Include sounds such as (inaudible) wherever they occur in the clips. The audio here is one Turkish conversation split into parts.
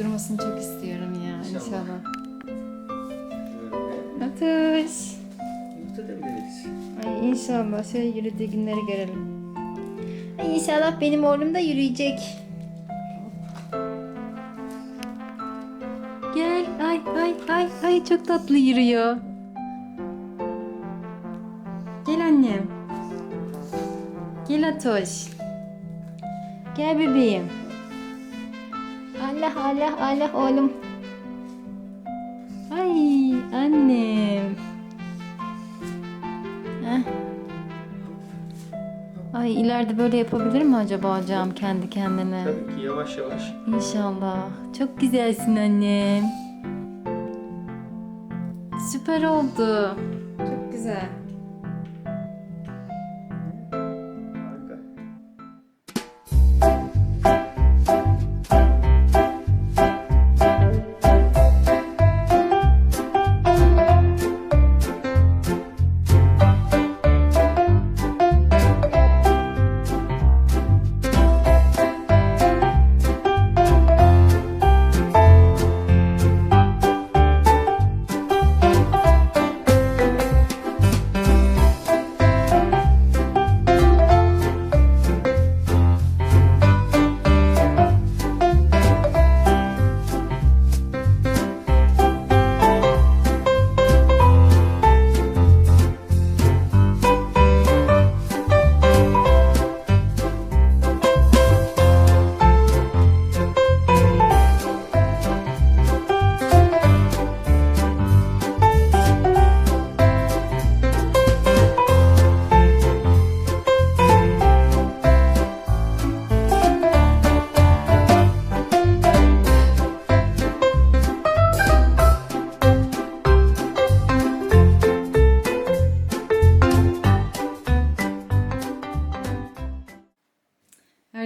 durmasını çok istiyorum ya İnşallah. inşallah. Atış. yumurta da biliriz. Ay inşallah şöyle yürüdüğü günleri görelim. Ay inşallah benim oğlum da yürüyecek. Gel. Ay ay ay ay çok tatlı yürüyor. Gel annem. Gel Atoş. Gel bebeğim. Allah Allah Allah oğlum. Ay annem. Heh. Ay ileride böyle yapabilir mi acaba hocam kendi kendine? Tabii ki yavaş yavaş. İnşallah. Çok güzelsin annem. Süper oldu. Çok güzel.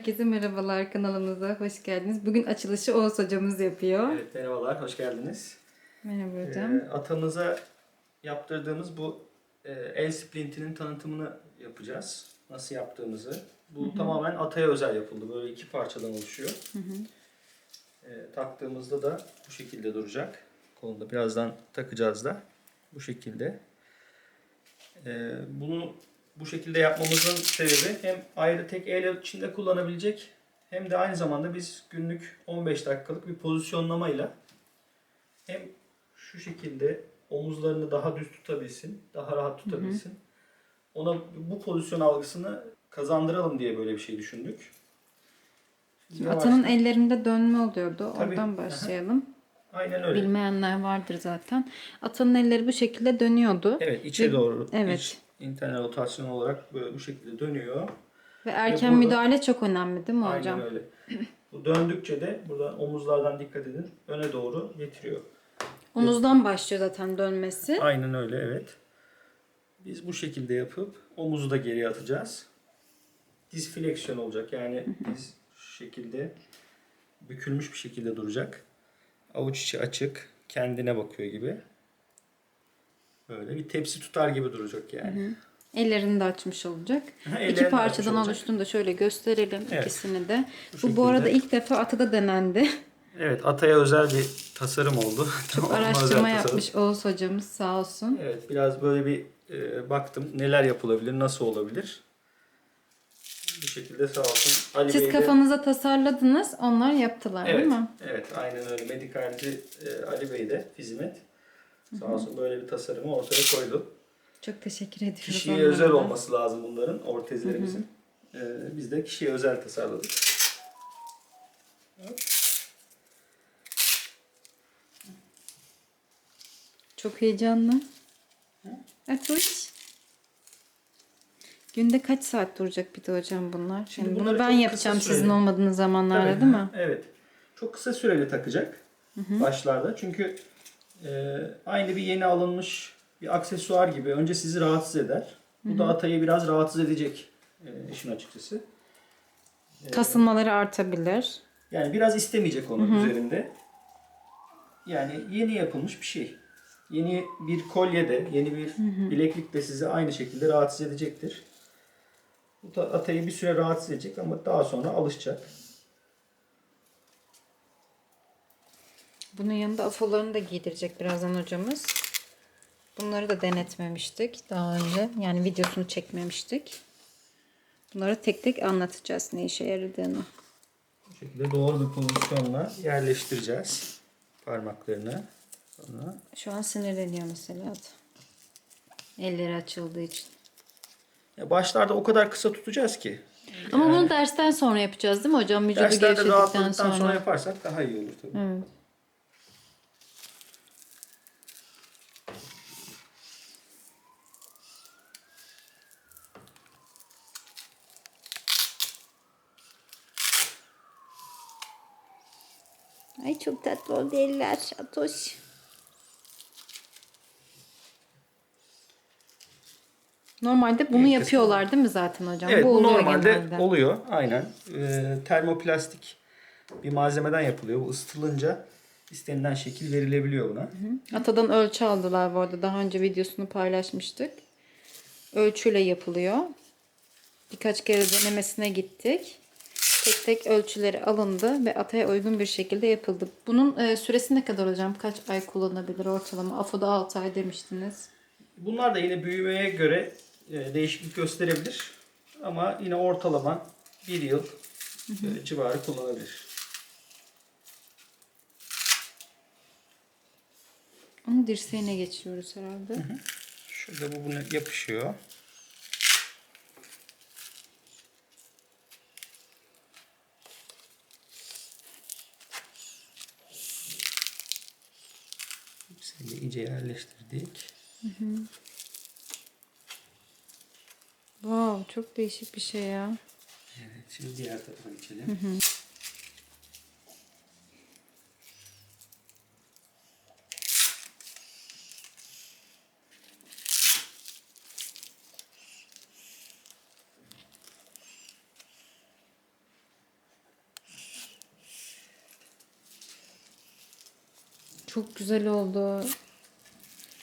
Herkese merhabalar kanalımıza hoş geldiniz. Bugün açılışı Oğuz hocamız yapıyor. Evet merhabalar, hoş geldiniz. Merhaba hocam. Ee, atamıza yaptırdığımız bu e, el splintinin tanıtımını yapacağız. Nasıl yaptığımızı. Bu tamamen ataya özel yapıldı. Böyle iki parçadan oluşuyor. Ee, taktığımızda da bu şekilde duracak. Kolunda birazdan takacağız da. Bu şekilde. Ee, bunu bu şekilde yapmamızın sebebi hem ayrı tek el içinde kullanabilecek hem de aynı zamanda biz günlük 15 dakikalık bir pozisyonlamayla hem şu şekilde omuzlarını daha düz tutabilsin, daha rahat tutabilsin. Ona bu pozisyon algısını kazandıralım diye böyle bir şey düşündük. Şimdi Atanın ellerinde dönme oluyordu. Tabii. Oradan başlayalım. Aynen öyle. Bilmeyenler vardır zaten. Atanın elleri bu şekilde dönüyordu. Evet içe Ve- doğru. evet. iç internal rotasyon olarak böyle bu şekilde dönüyor. Ve erken burada- müdahale çok önemli değil mi hocam? Aynen öyle. Bu döndükçe de buradan omuzlardan dikkat edin. Öne doğru getiriyor. Omuzdan başlıyor zaten dönmesi. Aynen öyle evet. Biz bu şekilde yapıp omuzu da geriye atacağız. Diz fleksiyon olacak. Yani diz şu şekilde bükülmüş bir şekilde duracak. Avuç içi açık. Kendine bakıyor gibi. Böyle bir tepsi tutar gibi duracak yani. Ellerini de açmış olacak. (laughs) ellerini İki parçadan oluştuğunu da şöyle gösterelim Evet. ikisini de. Bu Bu bu arada ilk defa atıda denendi. (laughs) Evet Atay'a özel bir tasarım oldu. (laughs) Çok araştırma yapmış Oğuz hocamız sağ olsun. Evet biraz böyle bir e, baktım neler yapılabilir, nasıl olabilir. Bu şekilde sağ olsun. Ali Siz Bey de- kafanıza tasarladınız, onlar yaptılar Evet, değil mi? evet aynen öyle. Medikalci e, Ali Bey de Fizimet sağ olsun böyle bir tasarımı ortaya koydu. Çok teşekkür ediyoruz. Kişiye onlara özel olması lazım bunların, ortezlerimizin. E, biz de kişiye özel tasarladık. Çok heyecanlı. Atoş. Günde kaç saat duracak bir de hocam bunlar? Şimdi Yani bunu ben yapacağım sizin süreli. olmadığınız zamanlarda Tabii. değil mi? Evet. Çok kısa süreli takacak başlarda. Çünkü e, aynı bir yeni alınmış bir aksesuar gibi. Önce sizi rahatsız eder. Bu da atayı biraz rahatsız edecek e, işin açıkçası. Kasılmaları artabilir. Yani biraz istemeyecek onu üzerinde. Yani yeni yapılmış bir şey. Yeni bir kolye de, yeni bir bileklik de sizi aynı şekilde rahatsız edecektir. Bu da atayı bir süre rahatsız edecek ama daha sonra alışacak. Bunun yanında afolarını da giydirecek birazdan hocamız. Bunları da denetmemiştik daha önce. Yani videosunu çekmemiştik. Bunları tek tek anlatacağız ne işe yaradığını. Bu şekilde doğru bir pozisyonla yerleştireceğiz parmaklarını. Sonra Şu an sinirleniyor mesela. Elleri açıldığı için. ya başlarda o kadar kısa tutacağız ki. Ama bunu dersten sonra yapacağız değil mi hocam? Vücudu Derslerde gevşedikten rahatladıktan sonra. sonra. yaparsak daha iyi olur tabii. Evet. Çok tatlı oldu eller. Atoş. Normalde bunu İlk yapıyorlar değil mi zaten hocam? Evet bu, oluyor normalde genelde. oluyor aynen. Ee, termoplastik bir malzemeden yapılıyor. Bu ısıtılınca istenilen şekil verilebiliyor buna. Atadan ölçü aldılar bu arada. Daha önce videosunu paylaşmıştık. Ölçüyle yapılıyor. Birkaç kere denemesine gittik. Tek tek ölçüleri alındı ve ataya uygun bir şekilde yapıldı. Bunun e, süresi ne kadar hocam? Kaç ay kullanabilir ortalama? Afoda 6 ay demiştiniz. Bunlar da yine büyümeye göre e, değişiklik gösterebilir. Ama yine ortalama bir yıl e, civarı kullanabilir. Onu dirseğine geçiriyoruz herhalde. Şurada bu buna yapışıyor. İyice yerleştirdik. Wow, çok değişik bir şey ya. Evet, şimdi diğer tarafa geçelim. Çok güzel oldu.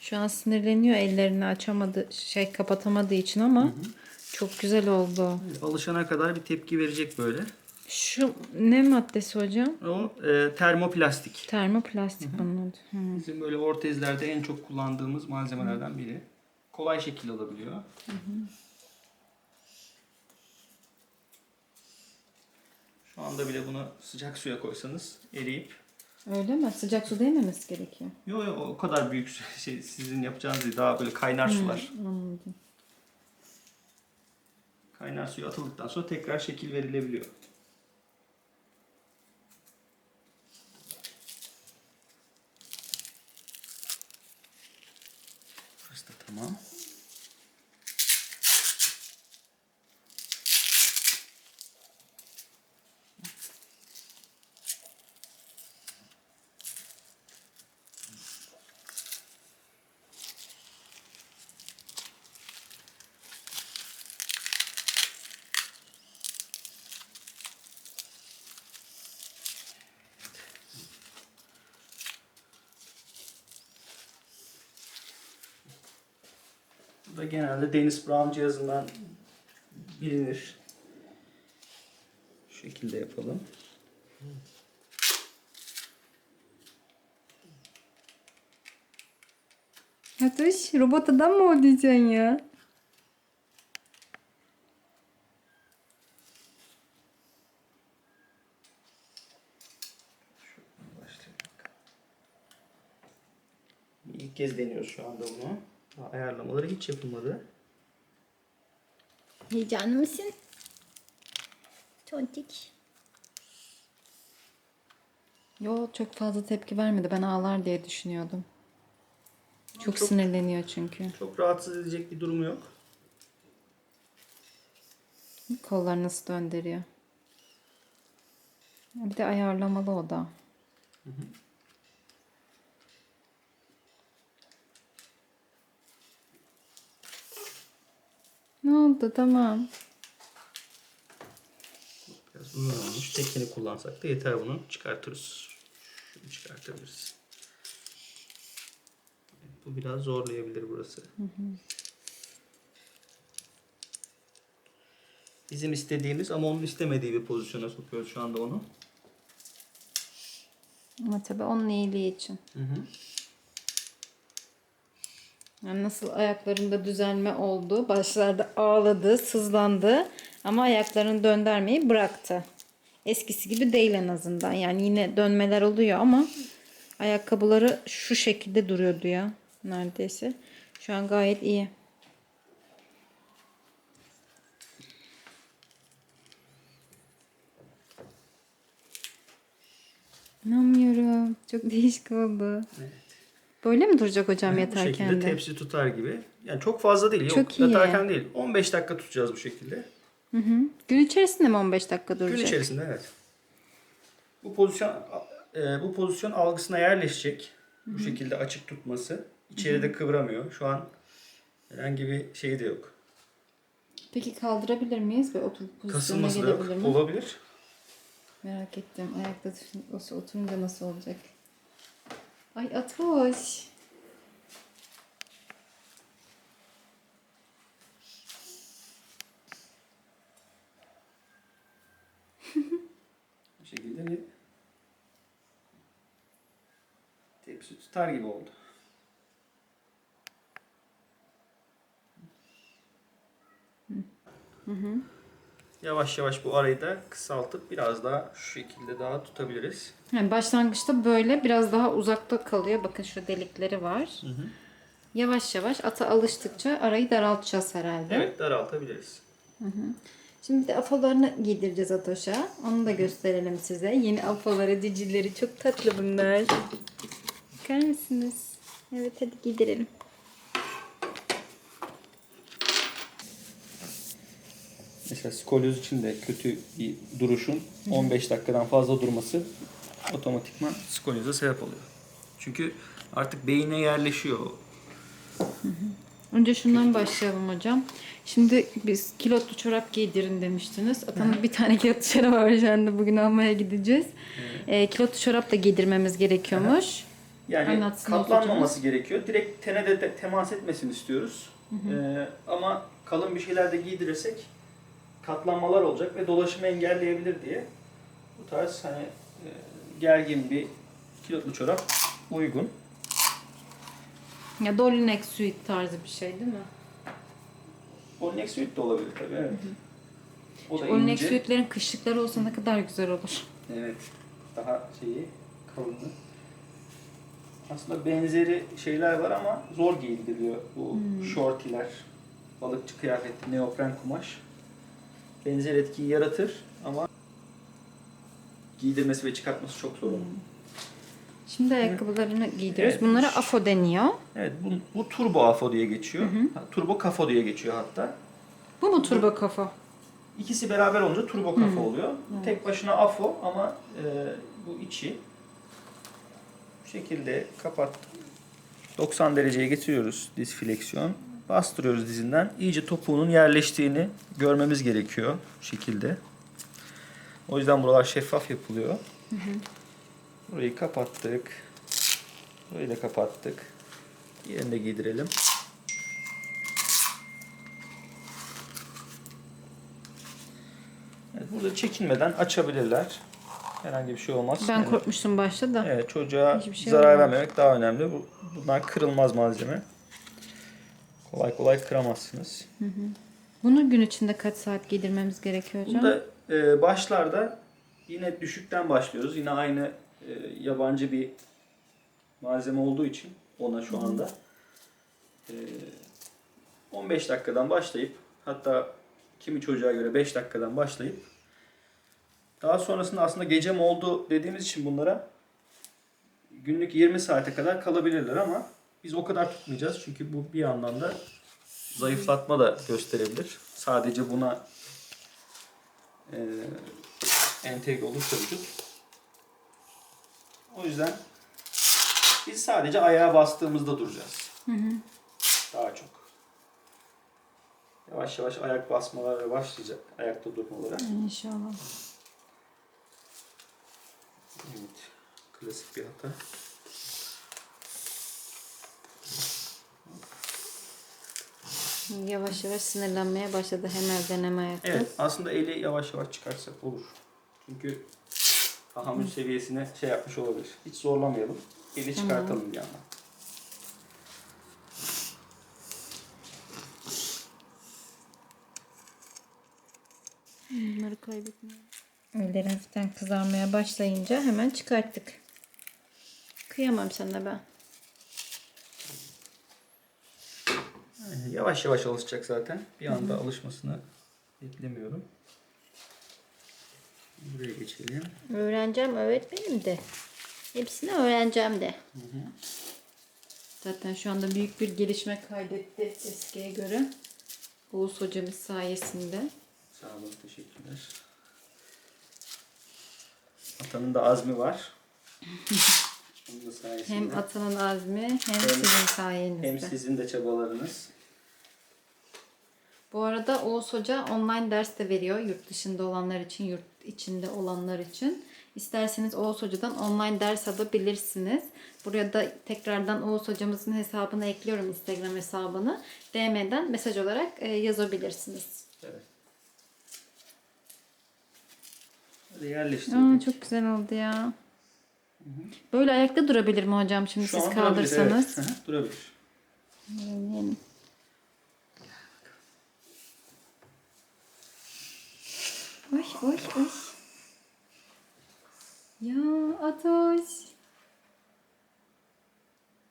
Şu an sinirleniyor ellerini açamadı, şey kapatamadığı için ama çok güzel oldu. Alışana kadar bir tepki verecek böyle. Şu ne maddesi hocam? O e, termoplastik. Termoplastik bunun adı. Hı. Bizim böyle ortezlerde en çok kullandığımız malzemelerden biri. Kolay şekil alabiliyor. Şu anda bile bunu sıcak suya koysanız eriyip Öyle mi? Sıcak su değmemesi gerekiyor. Yo yo o kadar büyük (laughs) şey sizin yapacağınız değil. Daha böyle kaynar sular. Anladım. Kaynar suya atıldıktan sonra tekrar şekil verilebiliyor. Burası da tamam. Bu da genelde Dennis Brown cihazından bilinir. Şu şekilde yapalım. Atış robot adam mı olacaksın ya? İlk kez deniyoruz şu anda bunu. Ayarlamaları hiç yapılmadı. Heyecanlı mısın? Tontik. Yo çok fazla tepki vermedi. Ben ağlar diye düşünüyordum. Çok, Çok- sinirleniyor çünkü. Çok rahatsız edecek bir durumu yok. Kolları nasıl döndürüyor. Bir de ayarlamalı o da. Ne oldu? Tamam. Biraz uzun olmuş. Tekini kullansak da yeter bunu çıkartırız. Şunu çıkartabiliriz. Bu biraz zorlayabilir burası. Bizim istediğimiz ama onun istemediği bir pozisyona sokuyoruz şu anda onu. Ama tabii onun iyiliği için. Hı hı. Yani nasıl ayaklarında düzelme oldu. Başlarda ağladı, sızlandı. Ama ayaklarını döndürmeyi bıraktı. Eskisi gibi değil en azından. Yani yine dönmeler oluyor ama ayakkabıları şu şekilde duruyordu ya. Neredeyse. Şu an gayet iyi. İnanmıyorum. Çok değişik oldu. Evet. Böyle mi duracak hocam Bu yatarken şekilde de? tepsi tutar gibi. Yani çok fazla değil. Çok Yok iyi. yatarken değil. 15 dakika tutacağız bu şekilde. Hı hı. Gün içerisinde mi 15 dakika duracak? Gün içerisinde evet. Bu pozisyon e, bu pozisyon algısına yerleşecek. Bu şekilde açık tutması. İçeride kıvramıyor. Şu an herhangi bir şey de yok. Peki kaldırabilir miyiz ve oturup pozisyona Kasılması da gelebilir mi? Olabilir. Merak ettim. Ayakta olsa oturunca nasıl olacak? Ay Atoş. (laughs) Bu şekilde bir tepsi tutar gibi oldu. Yavaş yavaş bu arayı da kısaltıp biraz daha şu şekilde daha tutabiliriz. Yani başlangıçta böyle biraz daha uzakta kalıyor. Bakın şu delikleri var. Yavaş yavaş ata alıştıkça arayı daraltacağız herhalde. Evet daraltabiliriz. Şimdi bir de afalarını giydireceğiz Atoş'a. Onu da gösterelim size. Yeni afaları, cicileri çok tatlı bunlar. Bakar mısınız? Evet hadi giydirelim. Mesela skolyoz için de kötü bir duruşun 15 dakikadan fazla durması otomatikman skolyoza sebep oluyor. Çünkü artık beyine yerleşiyor. Önce şundan başlayalım hocam. Şimdi biz kilotlu çorap giydirin demiştiniz. Atanın bir tane kilotlu çorap anda. Bugün almaya gideceğiz. Ee, kilotlu çorap da giydirmemiz gerekiyormuş. Yani Anlatsın katlanmaması gerekiyor. Direkt tene de de temas etmesini istiyoruz. Ee, ama kalın bir şeyler de giydirirsek katlanmalar olacak ve dolaşımı engelleyebilir diye bu tarz hani e, gergin bir kilotlu çorap uygun. Ya Dolly Neck Suite tarzı bir şey değil mi? Olinex suit de olabilir tabii evet. O da Neck ince. Suite'lerin kışlıkları olsa ne kadar güzel olur. Evet. Daha şeyi kalınlığı. Aslında benzeri şeyler var ama zor giydiriliyor. Bu şortiler, balıkçı kıyafetli, neopren kumaş. Benzer etkiyi yaratır ama giydirmesi ve çıkartması çok zor olur. Şimdi ayakkabılarını giydiriyoruz. Evet. Bunlara afo deniyor. Evet, bu, bu turbo afo diye geçiyor. Ha, Turbo kafo diye geçiyor hatta. Bu mu turbo kafa? İkisi beraber olunca turbo kafa oluyor. Tek başına afo ama e, bu içi bu şekilde kapat 90 dereceye getiriyoruz diz fleksiyon. Bastırıyoruz dizinden. İyice topuğunun yerleştiğini görmemiz gerekiyor bu şekilde. O yüzden buralar şeffaf yapılıyor. Burayı kapattık. Burayı da kapattık. Diğerini de giydirelim. Evet, burada çekinmeden açabilirler. Herhangi bir şey olmaz. Ben Yani- korkmuştum başta da. Evet çocuğa şey zarar olmaz. vermemek daha önemli. Bu, bunlar kırılmaz malzeme. Kolay kolay kıramazsınız. Bunu gün içinde kaç saat giydirmemiz gerekiyor hocam? Burada e, başlarda yine düşükten başlıyoruz. Yine aynı e, yabancı bir malzeme olduğu için ona şu anda e, 15 dakikadan başlayıp hatta kimi çocuğa göre 5 dakikadan başlayıp daha sonrasında aslında gece mi oldu dediğimiz için bunlara günlük 20 saate kadar kalabilirler ama biz o kadar tutmayacağız çünkü bu bir yandan da zayıflatma da gösterebilir. Sadece buna e, entegre olursa vücut. O yüzden biz sadece ayağa bastığımızda duracağız. Daha çok. Yavaş yavaş ayak basmalara başlayacak. Ayakta durmalara. İnşallah. Evet. Klasik bir hata. Yavaş yavaş sinirlenmeye başladı hem elden hem ayakta. Evet. Aslında eli yavaş yavaş çıkarsak olur. Çünkü tahammül seviyesine şey yapmış olabilir. Hiç zorlamayalım. Eli çıkartalım bir yandan. Bunları kaybetmeyelim. Öğleri hafiften kızarmaya başlayınca hemen çıkarttık. Kıyamam sana ben. Yavaş yavaş alışacak zaten. Bir anda alışmasını beklemiyorum. Buraya geçelim. Öğreneceğim öğretmenim de. Hepsini öğreneceğim de. Zaten şu anda büyük bir gelişme kaydetti eskiye göre. Oğuz hocamız sayesinde. Sağ olun, teşekkürler. Atanın da azmi var. (laughs) Hem atanın azmi hem, sizin sayenizde. hem sizin de çabalarınız. Bu arada Oğuz Hoca online ders de veriyor yurt dışında olanlar için, yurt içinde olanlar için. İsterseniz Oğuz Hoca'dan online ders alabilirsiniz. Buraya da tekrardan Oğuz Hocamızın hesabını ekliyorum Instagram hesabını. DM'den mesaj olarak e, yazabilirsiniz. Evet. Hadi yerleştirdik. Aa, çok güzel oldu ya. Böyle ayakta durabilir mi hocam şimdi Şu siz an durabilir, kaldırsanız? evet. Hı hı, durabilir. Deneyelim. Oy oy oy. Ya Atoş.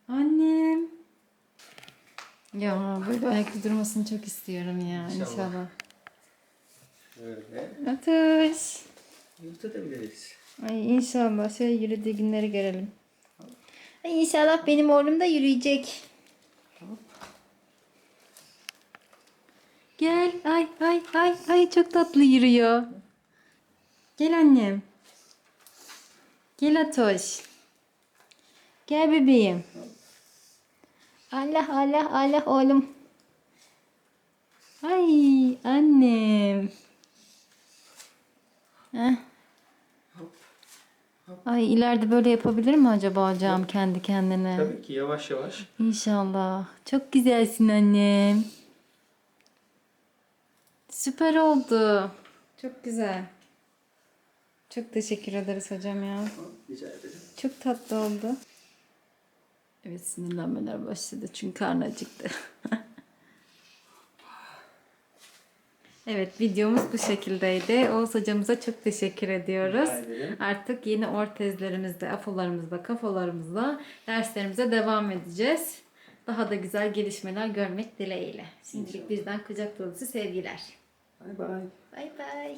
Annem. Ya böyle ayakta durmasını çok istiyorum ya İnşallah. inşallah. Şöyle. Atoş. Yırtabiliriz. Ay inşallah şöyle yürüdüğü günleri görelim. Ay inşallah benim oğlum da yürüyecek. Gel. Ay ay ay ay çok tatlı yürüyor. Gel annem. Gel Atoş. Gel bebeğim. Allah Allah Allah oğlum. Ay annem. Heh. Ay ileride böyle yapabilir mi acaba hocam kendi kendine? Tabii ki yavaş yavaş. İnşallah. Çok güzelsin annem. Süper oldu. Çok güzel. Çok teşekkür ederiz hocam ya. Rica ederim. Çok tatlı oldu. Evet sinirlenmeler başladı çünkü karnı acıktı. (laughs) evet videomuz bu şekildeydi. Oğuz hocamıza çok teşekkür ediyoruz. Artık yeni ortezlerimizde, afolarımızda, kafalarımızda derslerimize devam edeceğiz. Daha da güzel gelişmeler görmek dileğiyle. Şimdilik bizden kucak dolusu sevgiler. Bay bay. Bay bay.